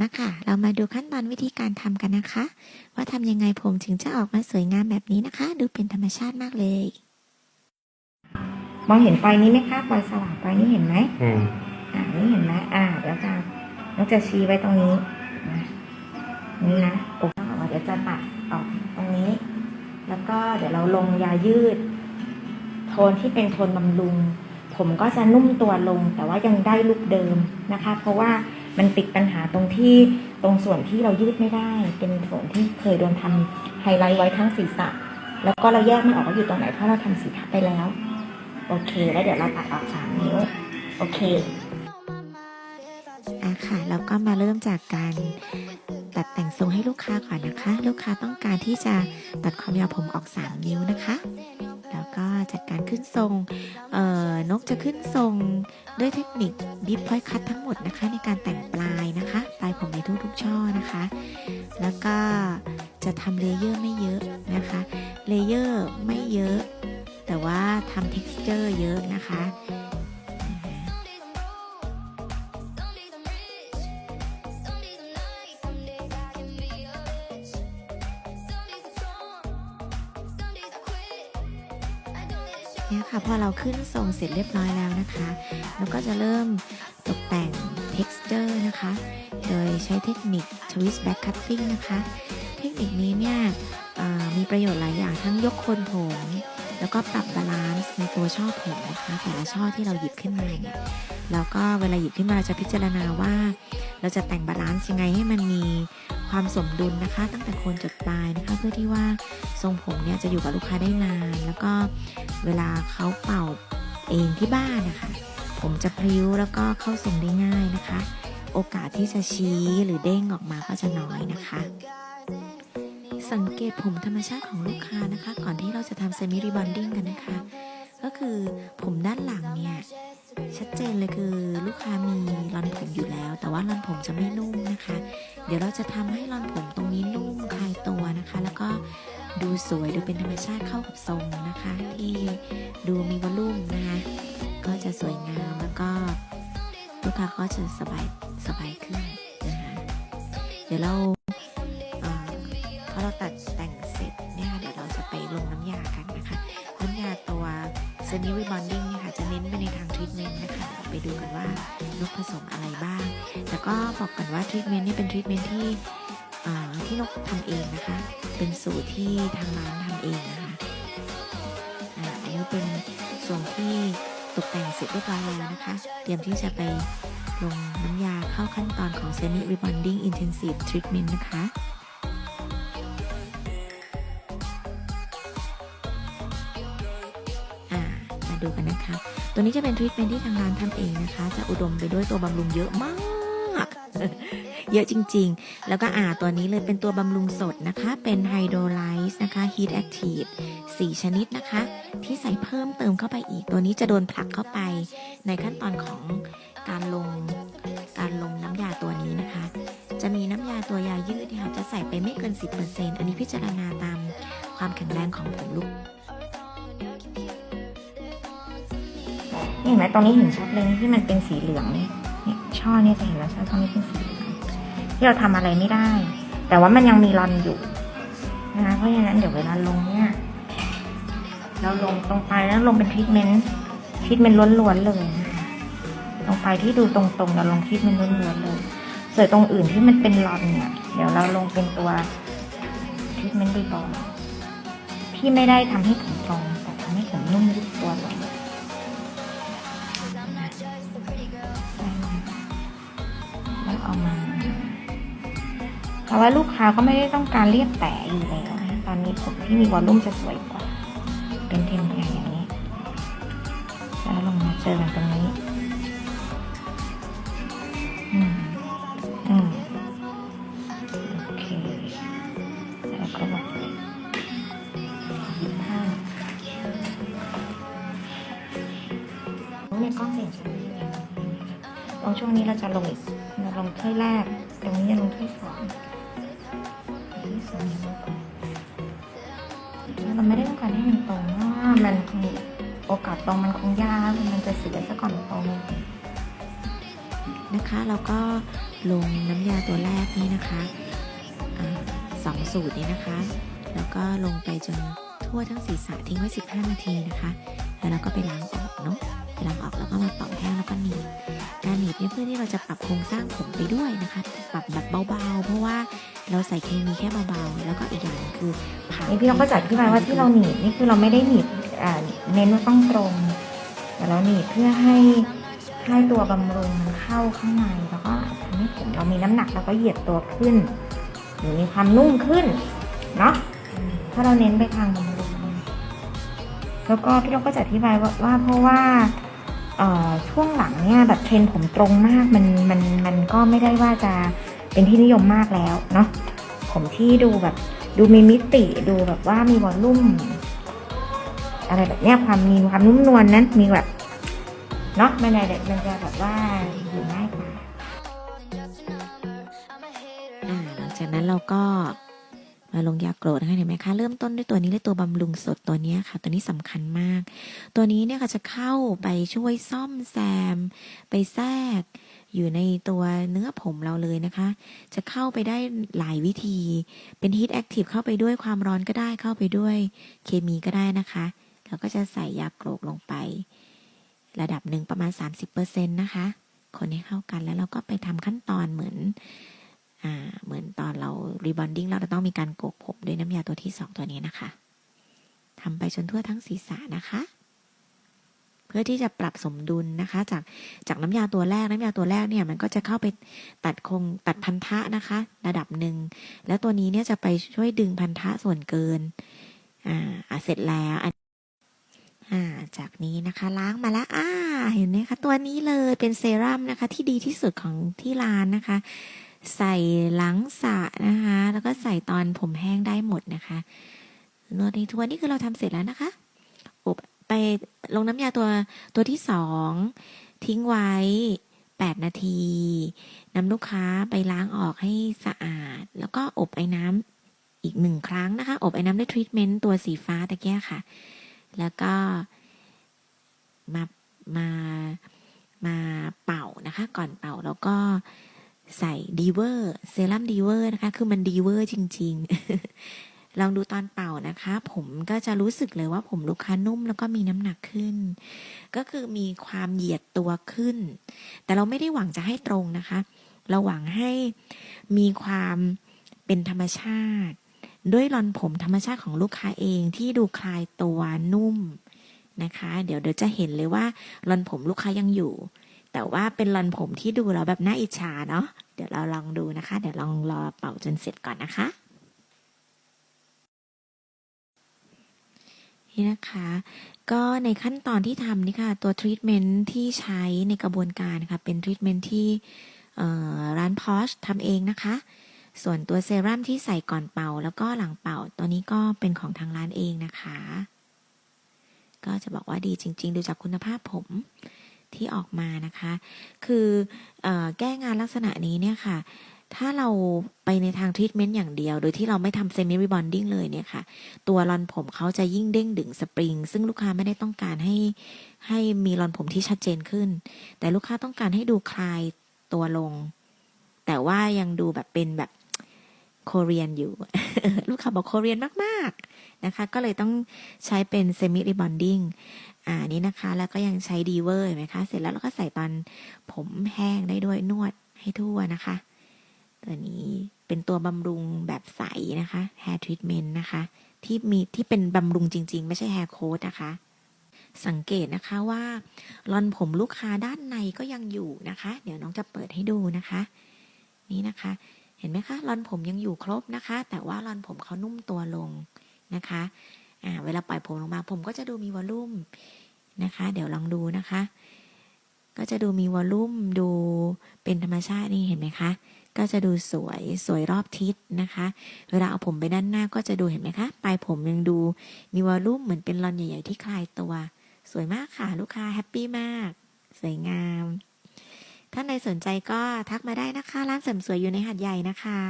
มาค่ะเรามาดูขั้นตอนวิธีการทำกันนะคะ ว่าทำยังไงผมถึงจะออกมาสวยงามแบบนี้นะคะ ดูเป็นธรรมชาติมากเลย มองเห็นไฟนี้ไหมคะไฟสว่างไฟนี้เห็นไหมอืมอ่านี่เห็นไหมอ่าเดี๋ยวจะน้องจะชี้ไว้ตรงนี้นะนี่นะโอ้โหเดี๋ยวจะตัดออกตรงนี้ แล้วก็เดี๋ยวเราลงยายืด โทนที่เป็นโทนบำรุง ผมก็จะนุ่มตัวลงแต่ว่ายังได้ลุคเดิมนะคะ เพราะว่า มันติดปัญหาตรงที่ตรงส่วนที่เรายืดไม่ได้ เป็นส่วนที่เคยโดนทำไฮไลท์ไว้ทั้งศีรษะ แล้วก็เราแยกไม่ออกว่าอยู่ตรงไหนเพราะเราทำสีทับไปแล้ว โอเค แล้วเดี๋ยวเราตัดออกสามนิ้ว โอเคอะค่ะแล้วก็มาเริ่มจากการตัดแต่งทรงให้ลูกค้าก่อนนะคะ ลูกค้าต้องการที่จะตัดความยาวผมออก 3 นิ้วนะคะ แล้วก็จัดการขึ้นทรงนกจะขึ้นทรงด้วยเทคนิคดิฟพอยคัตทั้งหมดนะคะ ในการแต่งปลายนะคะปลายผมในทุกๆช่อนะคะ แล้วก็จะทำเลเยอร์ไม่เยอะนะคะเลเยอร์ไม่เยอะ แต่ว่าทำเท็กซ์เจอร์เยอะนะคะ เนี่ยค่ะพอเราขึ้นทรงเสร็จเรียบร้อยแล้วนะคะแล้วก็จะเริ่มตกแต่ง texture นะคะ โดยใช้เทคนิค twist back cutting นะคะ เทคนิคนี้เนี่ยมีประโยชน์หลายอย่างทั้งยกคนผม แล้วก็ปรับบาลานซ์ในตัวช่อผมนะคะแต่ละช่อที่เราหยิบขึ้นมาเนี่ยแล้วก็เวลาหยิบขึ้นมาเราจะพิจารณาว่า เราจะแต่งบาลานซ์ยังไงให้มันมี ความสมดุลนะคะ ตั้งแต่โคนจดปลายนะคะ เพื่อที่ว่าทรงผมเนี่ยจะอยู่กับลูกค้าได้นาน แล้วก็เวลาเขาเป่าเองที่บ้านนะคะ ผมจะพริ้วแล้วก็เข้าทรงได้ง่ายนะคะ โอกาสที่จะชี้หรือเด้งออกมาก็จะน้อยนะคะ สังเกตผมธรรมชาติของลูกค้านะคะ ก่อนที่เราจะทำเซมิรีบอนดิ้งกันนะคะ ก็คือผมด้านหลังเนี่ย ชัดเจนเลยคือลูกค้ามีรอนผมอยู่แล้ว แต่ว่ารอนผมจะไม่นุ่มนะคะ เดี๋ยวเราจะทำให้รอนผมตรงนี้นุ่มคลายตัวนะคะ แล้วก็ดูสวยดูเป็นธรรมชาติเข้ากับทรงนะคะ ที่ดูมีวอลลุ่มนะคะ ก็จะสวยงามแล้วก็ลูกค้าก็จะสบายสบายขึ้นนะคะเดี๋ยวเราพอเราตัดแต่งเสร็จเนี่ยเดี๋ยวเราจะไปลงน้ำยากันนะคะ เซมิรีบอนดิ้งเนี่ยค่ะจะเน้นไปในทางทรีทเมนต์นะคะไปดูกันว่านกผสมอะไรบ้าง แล้วก็บอกกันว่าทรีทเมนต์นี่เป็นทรีทเมนต์ที่ที่นกทำเองนะคะ เป็นสูตรที่ทางร้านทำเองนะคะอันนี้เป็นส่วนที่ตกแต่งเสร็จเรียบร้อยแล้วนะคะ เตรียมที่จะไปลงน้ำยาเข้าขั้นตอนของ Semi Rebonding Intensive Treatment นะคะ ดูกันนะคะ ตัวนี้จะเป็นทรีทเมนที่ทางร้านทำเองนะคะ จะอุดมไปด้วยตัวบำรุงเยอะมาก เยอะจริงๆ แล้วก็อ่าตัวนี้เลยเป็นตัวบำรุงสดนะคะ เป็นไฮโดรไลซ์นะคะ Heat Active 4ชนิดนะคะ ที่ใส่เพิ่มเติมเข้าไปอีก ตัวนี้จะโดนผลักเข้าไปในขั้นตอนของการลงการลงน้ำยาตัวนี้นะคะ จะมีน้ำยาตัวยายืดเนี่ยค่ะจะใส่ไปไม่เกิน 10%อันนี้พิจารณาตามความแข็งแรงของผมลูก เห็นไหมตรงนี้เห็นชัดเลยที่มันเป็นสีเหลืองเนี่ยเนี่ยช่อเนี่ยจะเห็นแล้วช่อตรงนี้เป็นสีเหลืองที่เราทำอะไรไม่ได้ แต่ว่ามันยังมีรอนอยู่นะคะเพราะฉะนั้นเดี๋ยวเวลาลงเนี่ยเราลงตรงไปแล้วลงเป็นทรีทเมนต์ทรีทเมนต์ล้วนๆเลยนะคะตรงปที่ดูตรงๆเราลงทรีทเมนต์ล้วนๆเลยส่วนตรงอื่นที่มันเป็นรอนเนี่ยเดี๋ยวเราลงเป็นตัวทรีทเมนต์รีบอร์ที่ไม่ได้ทำให้ผมตรงแต่ทำให้ผมนุ่มยุบตัวลง แต่ว่าลูกค้าก็ไม่ได้ต้องการเรียบแต่อยู่แล้วนะตอนนี้ผมที่มีวอลลุ่มจะสวยกว่า เป็นเทมเพลตอย่างนี้ แล้วลงมาเจอกันตรงนี้ อืม อืม โอเค แล้วก็บอกเลยยี่ห้าในกล้องเสียงชัดเลยตรงช่วงนี้เราจะลงอีกเราลงถ้วยแรก ตรงนี้จะลงถ้วยสอง เราไม่ได้ต้องการให้มันตรงว่ามันคงโอกาสตรงมันคงยากมันจะเสียซะก่อนตรงนะคะแล้วก็ลงน้ำยาตัวแรกนี้นะคะอาสองสูตรนี้นะคะ แล้วก็ลงไปจนทั่วทั้งศีรษะทิ้งไว้ 15 นาทีนะคะ แล้วเราก็ไปล้างออกเนาะไปล้างออกแล้วก็มาเป่าแห้งแล้วก็หนี การหนีบเนี่ยเพื่อที่เราจะปรับโครงสร้างผมไปด้วยนะคะ ปรับแบบเบาๆ เพราะว่าเราใส่เคมีแค่เบาๆ แล้วก็อีกอย่างหนึ่งคือผ่านี่พี่น้องก็จะอธิบาว่าที่เราหนีบนี่คือเราไม่ได้หนีบเน้นว่าต้องตรง แต่เราหนีบเพื่อให้ให้ตัวบำรุงเข้าข้างในแล้วก็ทำให้ผมเรามีน้ำหนักแล้วก็เหยียดตัวขึ้น หรือมีความนุ่มขึ้นเนาะถ้าเราเน้นไปทางบำรุงแล้วก็พี่น้องก็จะอธิบายว่าว่าเพราะว่า ช่วงหลังเนี่ยแบบเทรนผมตรงมากมันมันมันก็ไม่ได้ว่าจะเป็นที่นิยมมากแล้วเนาะผมที่ดูแบบดูมีมิติดูแบบว่ามีวอลลุ่ม อะไรแบบเนี้ยความมีความนุ่มนวลนั้นมีแบบเนาะมันอะไรมันจะแบบว่าอยู่ง่ายกว่าอ่าหลังจากนั้นเราก็ มาลงยาโกรธนะคะเห็นไหมคะเริ่มต้นด้วยตัวนี้เลยตัวบำรุงสดตัวนี้ค่ะ ตัวนี้สำคัญมาก ตัวนี้เนี่ยค่ะจะเข้าไปช่วยซ่อมแซม ไปแทรก อยู่ในตัวเนื้อผมเราเลยนะคะ จะเข้าไปได้หลายวิธี เป็นฮีทแอคทีฟเข้าไปด้วยความร้อนก็ได้เข้าไปด้วยเคมีก็ได้นะคะแล้วก็จะใส่ยาโกรกลงไป ระดับหนึ่งประมาณ 30%นะคะ คนให้เข้ากันแล้วเราก็ไปทำขั้นตอนเหมือน อ่าเหมือนตอนเรารีบอนดิ้งเราจะต้องมีการโกกผมด้วยน้ำยาตัวที่สองตัวนี้นะคะทำไปจนทั่วทั้งศีรษะนะคะ เพื่อที่จะปรับสมดุลนะคะ จากจากน้ำยาตัวแรกน้ำยาตัวแรกเนี่ยมันก็จะเข้าไปตัดคงตัดพันธะนะคะ ระดับหนึ่งแล้วตัวนี้เนี่ยจะไปช่วยดึงพันธะส่วนเกินอ่าเสร็จแล้วอ่าจากนี้นะคะล้างมาแล้วอ่าเห็นไหมคะตัวนี้เลยเป็นเซรั่มนะคะ ที่ดีที่สุดของที่ร้านนะคะ ใส่หลังสระนะคะ แล้วก็ใส่ตอนผมแห้งได้หมดนะคะนวดในทัวนี่คือเราทำเสร็จแล้วนะคะอบไปลงน้ำยาตัวตัวที่สองทิ้งไว้ 8 นาทีนำลูกค้าไปล้างออกให้สะอาด แล้วก็อบไอ้น้ำอีกหนึ่งครั้งนะคะ อบไอ้น้ำด้วยทรีทเมนต์ตัวสีฟ้าตะแก้ค่ะ แล้วก็มามามาเป่านะคะ ก่อนเป่าแล้วก็ ใส่ดีเวอร์เซรั่มดีเวอร์นะคะ คือมันดีเวอร์จริง ๆ ลองดูตอนเป่านะคะ ผมก็จะรู้สึกเลยว่าผมลูกค้านุ่มแล้วก็มีน้ำหนักขึ้น ก็คือมีความเหยียดตัวขึ้น แต่เราไม่ได้หวังจะให้ตรงนะคะ เราหวังให้มีความเป็นธรรมชาติ ด้วยรอนผมธรรมชาติของลูกค้าเองที่ดูคลายตัวนุ่มนะคะ เดี๋ยวเดี๋ยวจะเห็นเลยว่า รอนผมลูกค้ายังอยู่ แต่ว่าเป็นรอนผมที่ดูแล้วแบบน่าอิจฉาเนาะเดี๋ยวเราลองดูนะคะ เดี๋ยวลองรอเป่าจนเสร็จก่อนนะคะ นี่นะคะก็ในขั้นตอนที่ทำนี่ค่ะ ตัวทรีทเมนต์ที่ใช้ในกระบวนการนะคะเป็นทรีทเมนต์ที่ร้านพอชทำเองนะคะ ส่วนตัวเซรั่มที่ใส่ก่อนเป่า แล้วก็หลังเป่า ตัวนี้ก็เป็นของทางร้านเองนะคะ ก็จะบอกว่าดีจริง ๆ ดูจากคุณภาพผม ที่ออกมานะคะ คือออแก้งานลักษณะนี้เนี่ยค่ะ ถ้าเราไปในทางทรีทเมนต์อย่างเดียว โดยที่เราไม่ทำเซมิรีบอนดิ้งเลยเนี่ยค่ะ ตัวรอนผมเขาจะยิ่งเด้งดึงสปริง ซึ่งลูกค้าไม่ได้ต้องการให้ให้มีรอนผมที่ชัดเจนขึ้น แต่ลูกค้าต้องการให้ดูคลายตัวลง แต่ว่ายังดูแบบเป็นแบบโคเรียนอยู่ ลูกค้าบอกโคเรียนมาก ๆ นะคะ ก็เลยต้องใช้เป็นเซมิรีบอนดิ้ง อ่านี้นะคะ แล้วก็ยังใช้ดีเวอร์เห็นไหมคะ เสร็จแล้วเราก็ใส่ตอนผมแห้งได้ด้วยนวดให้ทั่วนะคะ ตัวนี้เป็นตัวบำรุงแบบใสนะคะ hair treatment นะคะ ที่มีที่เป็นบำรุงจริง ๆ ไม่ใช่ hair coat นะคะ สังเกตนะคะว่ารอนผมลูกค้าด้านในก็ยังอยู่นะคะ เดี๋ยวน้องจะเปิดให้ดูนะคะ นี่นะคะ เห็นไหมคะรอนผมยังอยู่ครบนะคะ แต่ว่ารอนผมเขานุ่มตัวลงนะคะ อ่าเวลาปล่อยผมลงมาผมก็จะดูมีวอลลุ่มนะคะ เดี๋ยวลองดูนะคะ ก็จะดูมีวอลลุ่มดูเป็นธรรมชาตินี่เห็นไหมคะ ก็จะดูสวยสวยรอบทิศนะคะ เวลาเอาผมไปด้านหน้าก็จะดูเห็นไหมคะปลายผมยังดูมีวอลลุ่มเหมือนเป็นรอนใหญ่ๆที่คลายตัว สวยมากค่ะลูกค้าแฮปปี้มาก สวยงามท่านใดสนใจก็ทักมาได้นะคะ ร้านเสริมสวยอยู่ในหัดใหญ่นะคะ